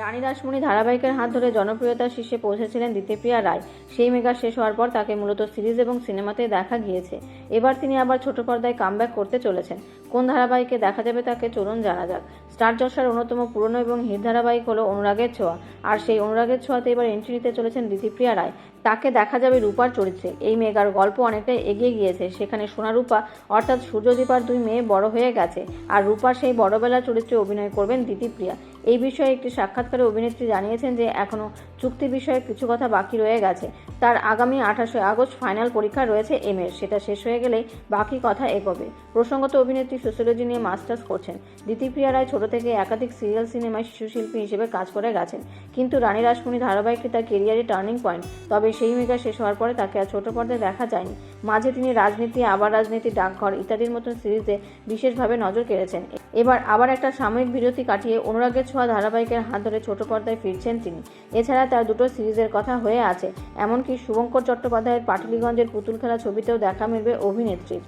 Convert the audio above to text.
রানী রাসমণি ধারাবাহিকের হাত ধরে জনপ্রিয়তার শীর্ষে পৌঁছেছিলেন দিতিপ্রিয়া রায়। সেই মেগা শেষ হওয়ার পর তাকে মূলত সিরিজ এবং সিনেমাতে দেখা গিয়েছে। এবার তিনি আবার ছোট পর্দায় কামব্যাক করতে চলেছেন। কোন ধারাবাহিকে দেখা যাবে তাকে চলুন জানা যাক। স্টার জলসার অন্যতম পুরনো এবং হিট ধারাবাহিক হলো অনুরাগের ছোঁয়া। আর সেই অনুরাগের ছোঁয়াতে এবার এন্ট্রি নিতে চলেছেন দিতিপ্রিয়া রায়। তাকে দেখা যাবে রূপার চরিত্রে। এই মেগার গল্প অনেকটাই এগিয়ে গিয়েছে। সেখানে সোনা রূপা, অর্থাৎ সূর্যদীপার দুই মেয়ে বড় হয়ে গেছে। আর রূপার সেই বড়বেলার চরিত্রে অভিনয় করবেন দিতিপ্রিয়া এই বিষয়ে একটি সাক্ষাৎকারে অভিনেত্রী জানিয়েছেন যে এখনও চুক্তি বিষয়ে কিছু কথা বাকি রয়ে গেছে। তার আগামী আঠাশে আগস্ট ফাইনাল পরীক্ষা রয়েছে এম এর। সেটা শেষ হয়ে গেলেই বাকি কথা এগোবে। প্রসঙ্গত অভিনেত্রী সোশ্যোলজি নিয়ে মাস্টার্স করছেন। দিতিপ্রিয়া রায় ছোট থেকে একাধিক সিরিয়াল সিনেমায় শিশুশিল্পী হিসেবে কাজ করে গেছেন। কিন্তু রানী রাসমণি ধারাবাহিকটি তার কেরিয়ারে টার্নিং পয়েন্ট। তবে সেই মেগা শেষ হওয়ার পরে তাকে আর ছোট পর্দায় দেখা যায়নি। মাঝে তিনি রাজনীতি, আবার রাজনীতি, ডাকঘর ইত্যাদির মতন সিরিজে বিশেষভাবে নজর কেড়েছেন। এবার আবার একটা সাময়িক বিরতি কাটিয়ে অনুরাগের ছোঁয়া ধারাবাহিকের হাত ধরে ছোট পর্দায় ফিরছেন তিনি। এছাড়া তার দুটো সিরিজের কথা হয়ে আছে। এমনকি শুভঙ্কর চট্টোপাধ্যায়ের পাটলিগঞ্জের পুতুল খেলা ছবিতেও দেখা মিলবে অভিনেত্রীর।